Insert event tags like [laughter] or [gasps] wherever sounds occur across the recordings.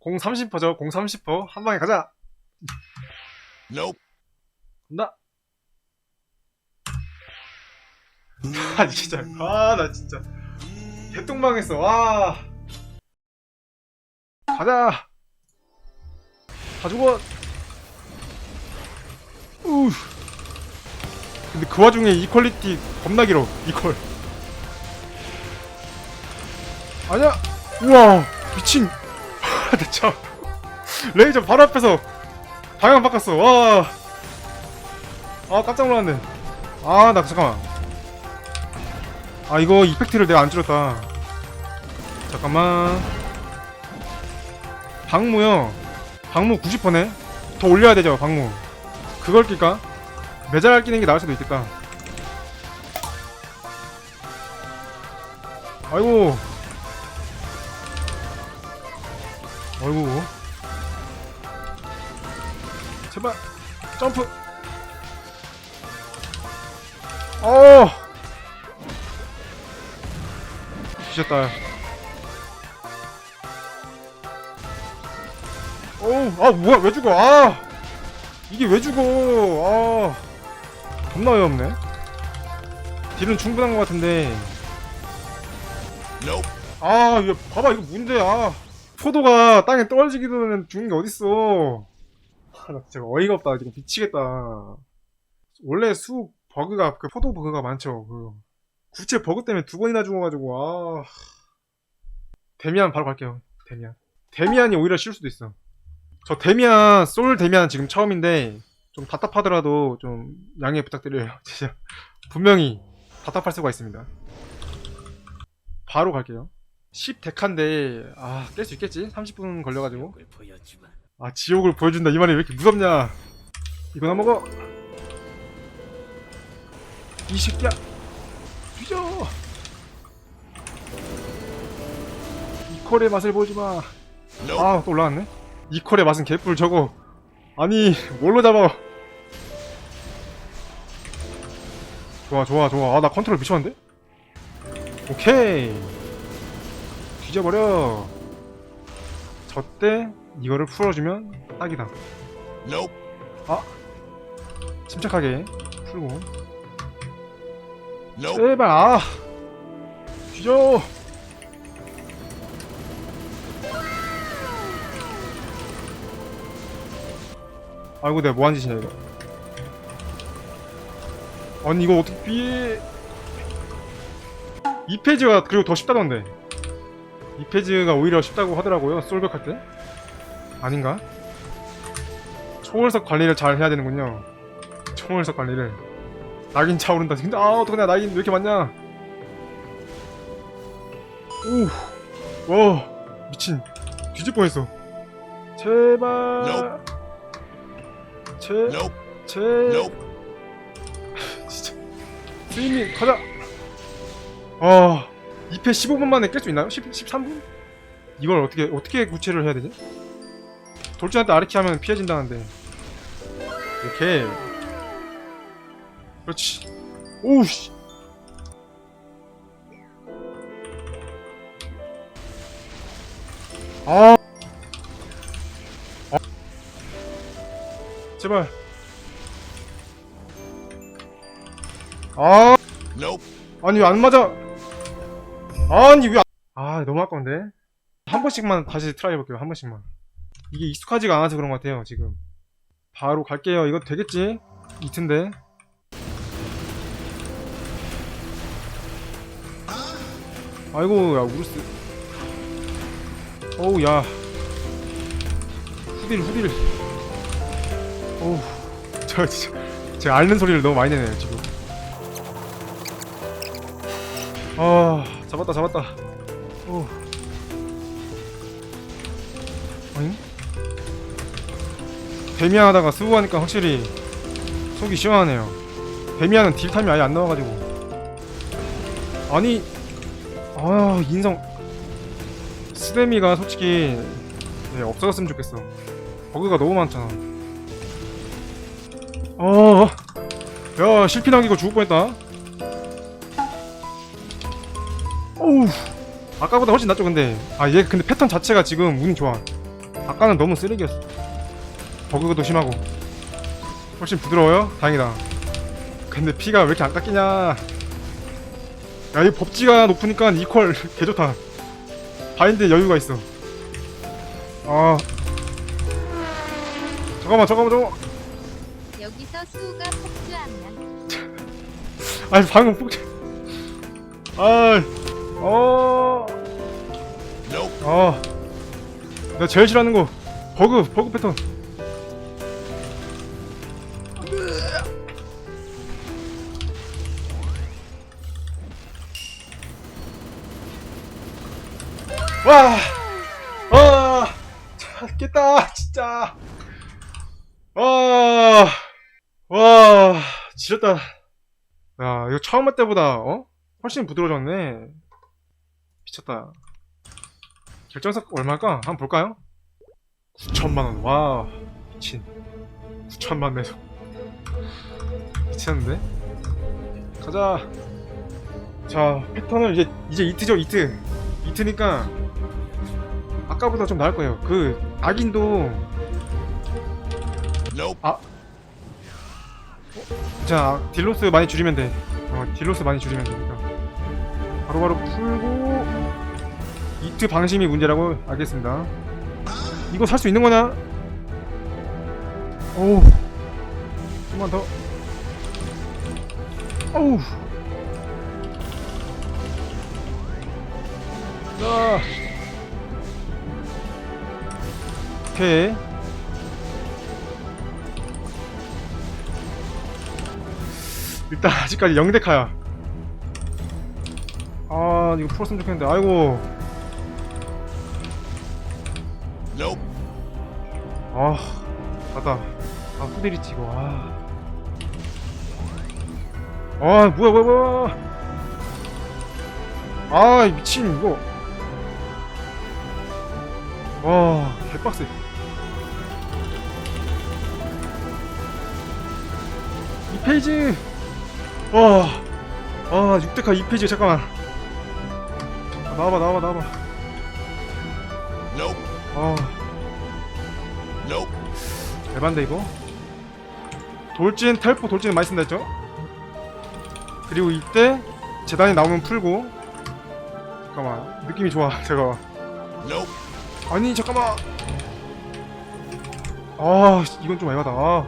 공 30%죠. 공 30%. 한 방에 가자. Nope. 간다. [laughs] 아 진짜. 아 나 진짜. 개똥망했어. 와. 가자. 다 죽어. 우. 근데 그 와중에 이퀄리티 겁나 길어. 이퀄. 아니야. 우와. 미친. 아, 나 참. 레이저 바로 앞에서 방향 바꿨어. 와. 아 깜짝 놀랐네. 아 나 잠깐만. 아 이거 이펙트를 내가 안 줄였다. 잠깐만. 방무요. 방무 90%네. 더 올려야 되죠 방무. 그걸 낄까? 메달 끼는 게 나을 수도 있겠다. 아이고. 아이고. 제발 점프. 어. 뒤졌다. 어우, 아 뭐야 왜 죽어? 아 이게 왜 죽어? 아 겁나 어이없네. 딜은 충분한 것 같은데. 아 이거 봐봐 이거 뭔데? 아 포도가 땅에 떨어지기도 전에 죽는 게 어딨어? 아, 나 진짜 어이가 없다. 지금 미치겠다. 원래 수 버그가 그 포도 버그가 많죠. 그 구체 버그 때문에 두 번이나 죽어가지고 아 데미안 바로 갈게요. 데미안. 데미안이 오히려 쉬울 수도 있어. 저 데미안 솔 데미안 지금 처음인데 좀 답답하더라도 좀 양해 부탁드려요. [laughs] 진짜 분명히 답답할 수가 있습니다. 바로 갈게요. 10 데카인데 아 깰 수 있겠지? 30분 걸려가지고. 아 지옥을 보여준다. 이 말이 왜 이렇게 무섭냐? 이거나 먹어. 이 새끼야. 뒤져. 이퀄의 맛을 보여주마. Nope. 아또 올라왔네. 이퀄의 맛은 개뿔 저거. 아니 뭘로 잡아? 좋아 좋아 좋아. 아 나 컨트롤 미쳤는데? 오케이 뒤져버려. 저때 이거를 풀어주면 딱이다. Nope. 침착하게 풀고. Nope. 제발 아! 뒤져! 아이고 내가 뭐한 짓이냐 이거. 아니 이거 어떻게 피해 이 페이지가 그리고 더 쉽다던데 이 페이지가 오히려 쉽다고 하더라고요 솔벽 할 때 아닌가? 초월석 관리를 잘 해야 되는군요 초월석 관리를 낙인 차오른다. 근데 아 어떡하냐 낙인 왜 이렇게 많냐? 오, 와 미친 뒤질 뻔했어. 제발. Nope. 제, Nope. 제, Nope. [laughs] 진짜. 스이미 가자. 아 2패 15분 만에 깰 수 있나요? 10, 13분? 이걸 어떻게 어떻게 구체를 해야 되지? 돌진한테 아르키 하면 피해진다는데. 오케이. 그렇지. 오우씨. 아. 아. 제발. 아. 아니 왜안 맞아? 아니 왜? 안... 아 너무 아까운데. 한 번씩만 다시 트라이 해볼게요. 한 번씩만. 이게 익숙하지가 않아서 그런 것 같아요. 지금. 바로 갈게요. 이거 되겠지? 이튼데. 아이고 야 우르스 어우 야 후딜 후딜 어우 저 진짜 제가 앓는 소리를 너무 많이 내네요 지금 아 잡았다 잡았다. 오. 아니? 데미하다가 수부하니까 확실히 속이 시원하네요. 데미하는 딜타임이 아예 안 나와가지고. 아니 아 인성. 스데미가 솔직히 네, 없어졌으면 좋겠어. 버그가 너무 많잖아. 어야 실피 남기고 죽을 뻔했다 어우 아까보다 훨씬 낫죠 근데. 아 얘 근데 패턴 자체가 지금 운이 좋아. 아까는 너무 쓰레기였어. 버그도 심하고. 훨씬 부드러워요? 다행이다. 근데 피가 왜 이렇게 안 깎이냐? 야이 법지가 높으니까 이퀄 [laughs] 개좋다. 바인드 여유가 있어. 아. 잠깐만 잠깐만 잠깐만. 여기서 수가 폭주하면. [laughs] 아니 방금 폭 아, 어. 아, 내가 제일 싫어하는 거 버그 버그 패턴. 와, 와, 잘 깼다 진짜. 와, 와, 지렸다. 야, 이거 처음 할 때보다 어? 훨씬 부드러워졌네. 미쳤다. 결정석 얼마일까? 한번 볼까요? 9천만 원. 와, 미친. 9천만 내서 미쳤는데? 가자. 자, 패턴을 이제 이제 이트죠, 이트. 이트니까 아까보다 좀 나을 거예요. 그 악인도 Nope. 자, 딜로스 많이 줄이면 돼. 어, 딜로스 많이 줄이면 되니까. 바로바로 풀고, 이트 방심이 문제라고 알겠습니다. 이거 살 수 있는 거냐? 어우, 좀만 더. 어우. 자. 오케이. 일단 아직까지 영대카야. 아 이거 풀었으면 좋겠는데 아이고 아 맞다 아 후대리치 이거 아. 아 뭐야 뭐야 뭐야 아 미친 이거 와 개빡세 이 페이지 와, 아, 6대카 2페이지 잠깐만. 아, 나와봐, 나와봐, 나와봐. 아. 대반데 이거. 돌진, 텔포, 돌진 많이 쓴다 했죠? 그리고 이때 재단이 나오면 풀고. 잠깐만, 느낌이 좋아, [laughs] 제가. 아니, 잠깐만. 아, 이건 좀 애가다. 아.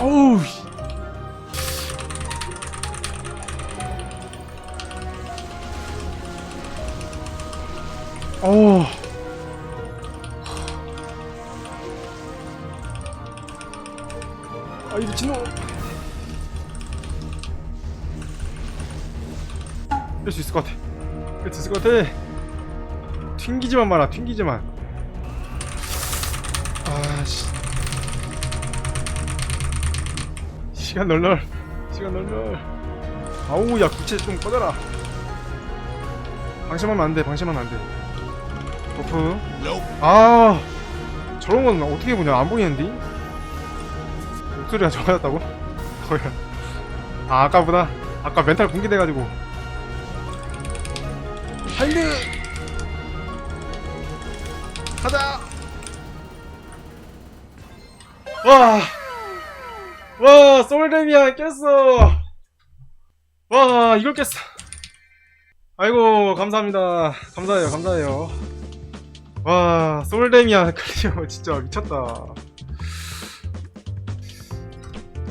어우. 어우. 아, 이 미친놈. 뺄 수 있을 것 같아. 뺄 수 있을 것 같아. 튕기지만 마라, 튕기지만. 아, 씨. 시간 널널. 시간 널널. 아우, 야, 구체 좀 꺼져라. 방심하면 안 돼, 방심하면 안 돼. Nope. 아, 저런 건 어떻게 보냐? 안 보이는데? 목소리가 [laughs] 좋아졌다고? 뭐야. 아, 아까보다? 아까 멘탈 붕괴돼가지고. 하이드! 가자! 와! 와, 솔데미안 깼어! 와, 이걸 깼어! 아이고, 감사합니다. 감사해요, 감사해요. 와, 솔데미안 클리어 진짜 미쳤다.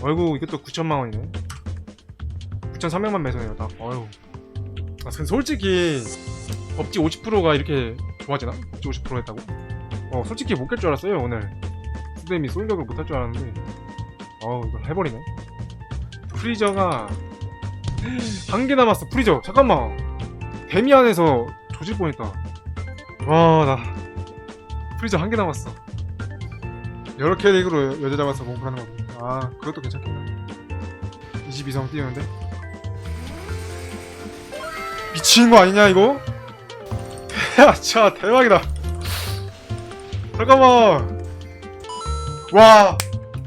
아이고, 이것도 9천만원이네. 9,300만 매소네요, 딱. 어휴. 아, 솔직히, 법지 50%가 이렇게 좋아지나? 법지 50% 했다고? 어, 솔직히 못 깰 줄 알았어요, 오늘. 수뎀이 솔격을 못 할 줄 알았는데. 어우, 이걸 해버리네. 프리저가, [gasps] 한 개 남았어, 프리저. 잠깐만. 데미안에서 조질 뻔했다. 와, 나. 프리저 한 개 남았어. 여러 캐릭으로 여자 잡아서 공부하는 거. 아, 그것도 괜찮겠다. 22성 띄우는데? 미친 거 아니냐, 이거? [laughs] 야, 자, 대박이다. 잠깐만. 와,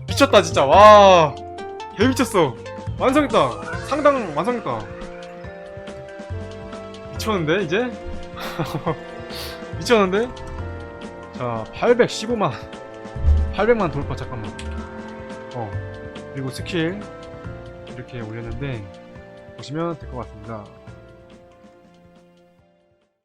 미쳤다, 진짜. 와, 개 미쳤어. 완성했다. 상당 완성했다. 미쳤는데, 이제? [laughs] 미쳤는데? 자 815만. 800만 돌파 잠깐만. 어 그리고 스킬 이렇게 올렸는데 보시면 될 것 같습니다